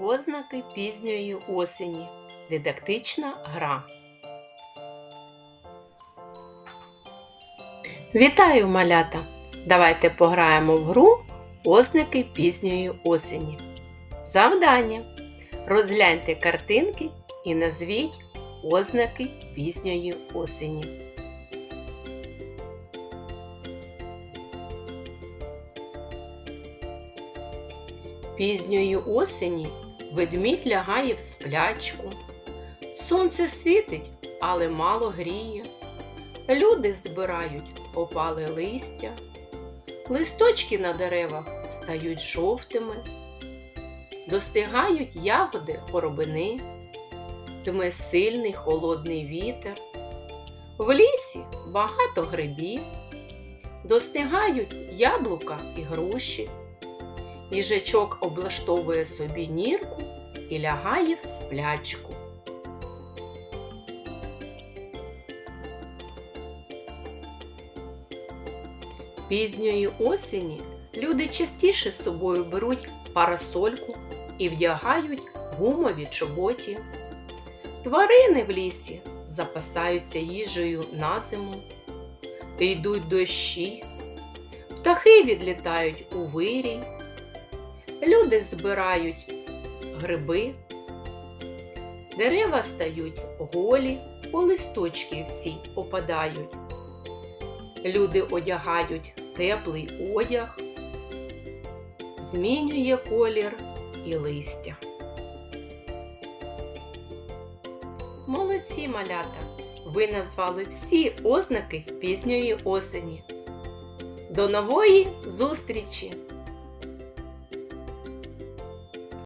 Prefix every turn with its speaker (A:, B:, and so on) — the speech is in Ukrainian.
A: Ознаки пізньої осені. Дидактична гра. Вітаю, малята! Давайте пограємо в гру Ознаки пізньої осені. Завдання. Розгляньте картинки і назвіть ознаки пізньої осені. Пізньої осені ведмідь лягає в сплячку. Сонце світить, але мало гріє. Люди збирають опале листя, листочки на деревах стають жовтими, достигають ягоди горобини, дме сильний холодний вітер. В лісі багато грибів, достигають яблука і груші. Їжачок облаштовує собі нірку і лягає в сплячку. Пізньої осені люди частіше з собою беруть парасольку і вдягають гумові чоботі. Тварини в лісі запасаються їжею на зиму, йдуть дощі, птахи відлітають у вирій. Люди збирають гриби, дерева стають голі, бо листочки всі опадають. Люди одягають теплий одяг, змінює колір і листя. Молодці малята! Ви назвали всі ознаки пізньої осені. До нової зустрічі!